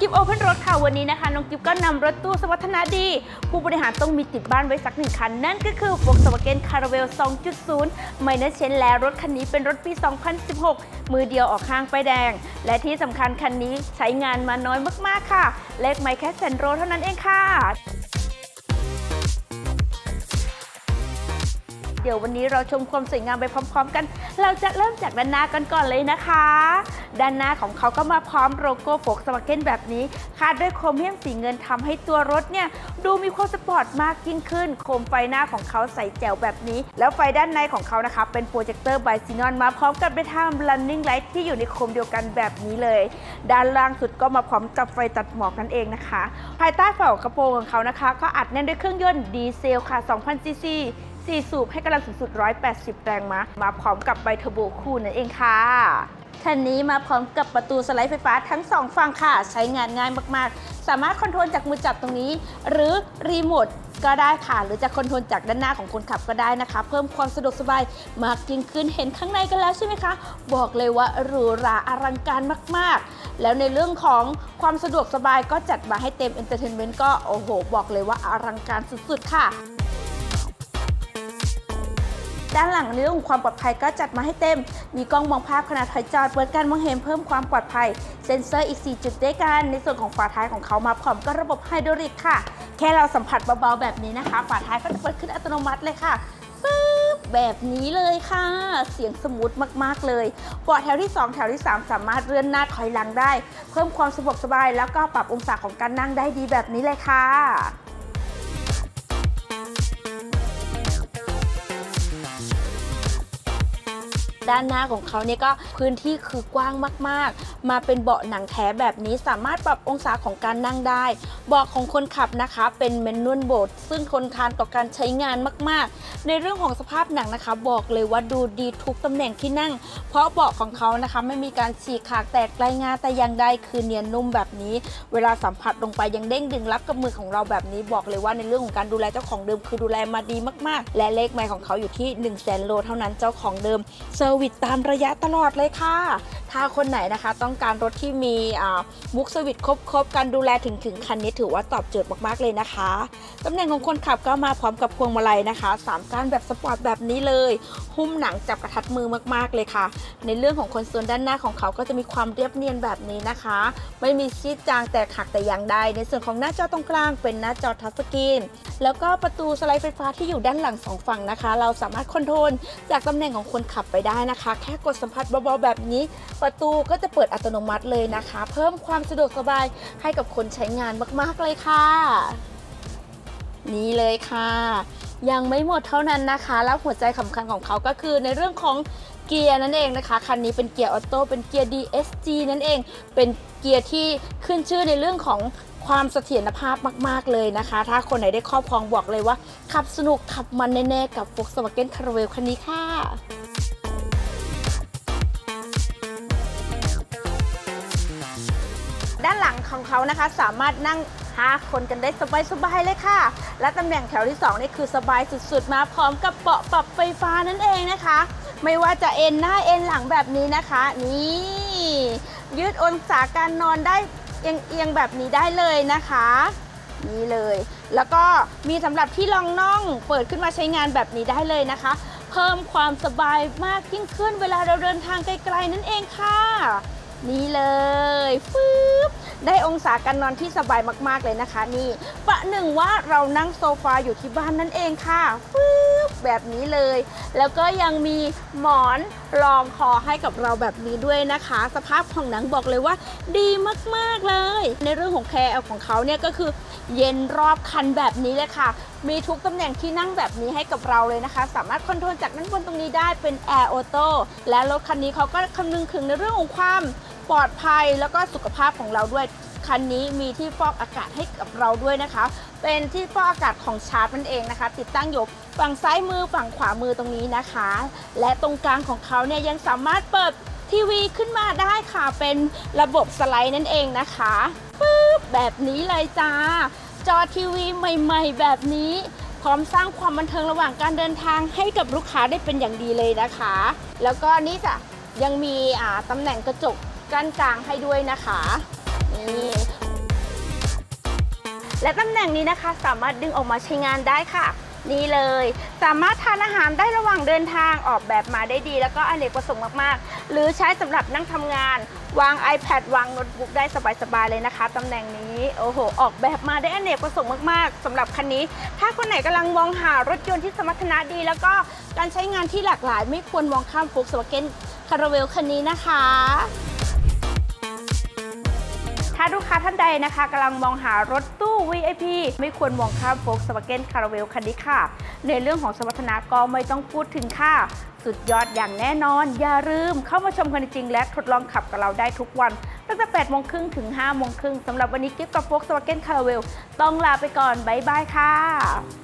กิฟโอเพนรถค่ะวันนี้นะคะ น้องกิฟก็นำรถตู้สวัฒนาดี ผู้บริหารต้องมีติดบ้านไว้สักหนึ่งคัน นั่นก็คือ Volkswagen Caravelle 2.0ไม่นะเชนแล้วรถคันนี้เป็นรถปี 2016 มือเดียวออกข้างไปแดง และที่สำคัญคันนี้ใช้งานมาน้อยมากๆค่ะ เลขไม่แค่แสนโรเท่านั้นเองค่ะเดี๋ยววันนี้เราชมความสวยงามไปพร้อม ๆ กัน เราจะเริ่มจากด้านหน้ากันก่อนเลยนะคะ ด้านหน้าของเขาก็มาพร้อมโลโก้โฟกสวาเก้นแบบนี้คาดด้วยโครเมียมสีเงินทำให้ตัวรถเนี่ยดูมีความสปอร์ตมากยิ่งขึ้น โคมไฟหน้าของเขาใส่แจ๋วแบบนี้ แล้วไฟด้านในของเขานะคะ เป็นโปรเจคเตอร์ไบซีนอนมาพร้อมกับเป็นท่ามลันนิ่งไลท์ที่อยู่ในโคมเดียวกันแบบนี้เลย ด้านล่างสุดก็มาพร้อมกับไฟตัดหมอกนั่นเองนะคะ ภายใต้ฝากระโปรงของเขานะคะ ก็อัดแน่นด้วยเครื่องยนต์ดีเซลค่ะ 2000cc สี่สูบให้กำลังสูงสุด 180 แรงม้า มาพร้อมกับใบเทอร์โบคู่นั่นเองค่ะคันนี้มาพร้อมกับประตูสไลด์ไฟฟ้าทั้ง 2 ฝั่งค่ะ ใช้งานง่ายมาก ๆ สามารถคอนโทรลจากมือจับตรงนี้ หรือรีโมทก็ได้ค่ะ หรือจะคอนโทรลจากด้านหน้าของคนขับก็ได้นะคะ เพิ่มความสะดวกสบายมากยิ่งขึ้นเห็นข้างในกันแล้วใช่ไหมคะ บอกเลยว่าหรูหราอลังการมาก ๆ แล้วในเรื่องของความสะดวกสบายก็จัดมาให้เต็มเอนเตอร์เทนเมนต์ก็โอ้โห บอกเลยว่าอลังการสุด ๆ ค่ะ ด้านหลังในเรื่องของความปลอดภัยก็จัดมาให้เต็ม มีกล้องมองภาพขนาดถอยจอดเปิดการมองเห็นเพิ่มความปลอดภัย เซ็นเซอร์อีก 4 จุดด้วยกัน ในส่วนของฝาท้ายของเขามาพร้อมกับระบบไฮดรอลิกค่ะ แค่เราสัมผัสเบาๆแบบนี้นะคะ ฝาท้ายก็จะเปิดขึ้นอัตโนมัติเลยค่ะปึ๊บแบบนี้เลยค่ะ เสียงสมูทมากๆเลยเบาะแถวที่ 2 แถวที่ 3 สามารถเลื่อนหน้าถอยหลังได้ เพิ่มความสะดวกสบาย แล้วก็ปรับองศาของการนั่งได้ดีแบบนี้เลยค่ะ ด้านหน้าของเขาเนี่ยก็พื้นที่คือกว้างมากๆ มาเป็นเบาะหนังแท้แบบนี้สามารถปรับองศาของการนั่งได้เบาะของคนขับนะคะ เป็นแมนนวลโบดซึ่งทนทานต่อการใช้งานมากๆ ในเรื่องของสภาพหนังนะคะ บอกเลยว่าดูดีทุกตำแหน่งที่นั่ง เพราะเบาะของเขานะคะไม่มีการฉีกขาดแตกรายงานแต่อย่างใดคือเนียนนุ่มแบบนี้ เวลาสัมผัสลงไปยังเด้งดึงรับกับมือของเราแบบนี้บอกเลยว่าในเรื่องของการดูแลเจ้าของเดิมคือดูแลมาดีมากๆ และเลขไมล์ของเขาอยู่ที่1 0 0 0 0แสนโลเท่านั้นเจ้าของเดิมเซอร์วิสตามระยะตลอดเลยค่ะ ถ้าคนไหนนะคะ ต้องการรถที่มีบุ๊กสวิตครบๆการดูแลถึงถึงคันนี้ถือว่าตอบโจทย์มากๆเลยนะคะตำแหน่งของคนขับก็มาพร้อมกับพวงมาลัยนะคะสามก้านแบบสปอร์ตแบบนี้เลย หุ้มหนังจับกระทัดมือมากๆเลยค่ะ ในเรื่องของคอนโซลด้านหน้าของเขาก็จะมีความเรียบเนียนแบบนี้นะคะ ไม่มีซีดจางแตกหักแต่อย่างใดในส่วนของหน้าจอตรงกลางเป็นหน้าจอทัชสกรีนแล้วก็ประตูสไลด์ไฟฟ้าที่อยู่ด้านหลังสองฝั่งนะคะ เราสามารถคอนโทรลจากตำแหน่งของคนขับไปได้นะคะ แค่กดสัมผัสเบาๆแบบนี้ ประตูก็จะเปิดอัตโนมัติเลยนะคะ เพิ่มความสะดวกสบายให้กับคนใช้งานมากๆเลยค่ะ นี่เลยค่ะ ยังไม่หมดเท่านั้นนะคะ แล้วหัวใจสำคัญของเขาก็คือในเรื่องของเกียร์นั่นเองนะคะ คันนี้เป็นเกียร์ออโต้เป็นเกียร์ DSG นั่นเอง เป็นเกียร์ที่ขึ้นชื่อในเรื่องของความเสถียรภาพมาก ๆ เลยนะคะ ถ้าคนไหนได้ครอบครองบอกเลยว่า ขับสนุกขับมันแน่ ๆ กับ Volkswagen Caravelle คันนี้ค่ะ ด้านหลังของเขานะคะ สามารถนั่ง 5 คนกันได้สบายๆเลยค่ะ และตำแหน่งแถวที่ 2 นี่คือสบายสุดๆ มาพร้อมกับเบาะปรับไฟฟ้านั่นเองนะคะ ไม่ว่าจะเอ็นหน้าเอ็นหลังแบบนี้นะคะ นี่ยืดองศาการนอนได้เอียงๆแบบนี้ได้เลยนะคะนี่เลย แล้วก็มีสำหรับที่รองน่องเปิดขึ้นมาใช้งานแบบนี้ได้เลยนะคะ เพิ่มความสบายมากยิ่งขึ้นเวลาเราเดินทางไกลๆนั่นเองค่ะ นี่เลยฟื ได้องศาการนอนที่สบายมากๆเลยนะคะ นี่ประหนึ่งว่าเรานั่งโซฟาอยู่ที่บ้านนั่นเองค่ะฟืบแบบนี้เลย แล้วก็ยังมีหมอนรองคอให้กับเราแบบนี้ด้วยนะคะ สภาพของหนังบอกเลยว่าดีมากๆเลย ในเรื่องของแคร์ของเขาเนี่ยก็คือเย็นรอบคันแบบนี้เลยค่ะ มีทุกตำแหน่งที่นั่งแบบนี้ให้กับเราเลยนะคะ สามารถคอนโทรลจากด้านบนตรงนี้ได้เป็นแอร์ออโต้และรถคันนี้เขาก็คำนึงถึงในเรื่องของความ ปลอดภัยแล้วก็สุขภาพของเราด้วยคันนี้มีที่ฟอกอากาศให้กับเราด้วยนะคะ เป็นที่ฟอกอากาศของชาร์จนั่นเองนะคะ ติดตั้งอยู่ฝั่งซ้ายมือฝั่งขวามือตรงนี้นะคะ และตรงกลางของเขาเนี่ยยังสามารถเปิดทีวีขึ้นมาได้ค่ะเป็นระบบสไลด์นั่นเองนะคะปึ๊บแบบนี้เลยจ้า จอทีวีใหม่ ๆ แบบนี้ พร้อมสร้างความบันเทิงระหว่างการเดินทางให้กับลูกค้าได้เป็นอย่างดีเลยนะคะ แล้วก็นี่จ้ะยังมีอ่าตำแหน่งกระจก กั้นกลางให้ด้วยนะคะนี่และตำแหน่งนี้นะคะสามารถดึงออกมาใช้งานได้ค่ะ นี่เลย สามารถทานอาหารได้ระหว่างเดินทางออกแบบมาได้ดี แล้วก็อเนกประสงค์มากๆ หรือใช้สำหรับนั่งทำงาน วาง iPad วางโน้ตบุ๊กได้สบายๆเลยนะคะตำแหน่งนี้โอ้โหออกแบบมาได้อเนกประสงค์มากๆสำหรับคันนี้ ถ้าคนไหนกำลังมองหารถยนต์ที่สมรรถนะดี แล้วก็การใช้งานที่หลากหลาย ไม่ควรมองข้าม Volkswagen Caravelle คันนี้นะคะาลูกค้าท่านใดนะคะกำลังมองหารถตู้ VIP ไม่ควรมองข้าม Volkswagen Caravelle คันนี้ค่ะ ในเรื่องของสมรรถนะก็ไม่ต้องพูดถึงค่ะ สุดยอดอย่างแน่นอน อย่าลืมเข้ามาชมกันจริง และทดลองขับกับเราได้ทุกวัน ตั้งแต่8โมงครึ่งถึง5โมงครึ่งสำหรับวันนี้กิฟต์กับ Volkswagen Caravelle ต้องลาไปก่อนบ๊ายบายค่ะ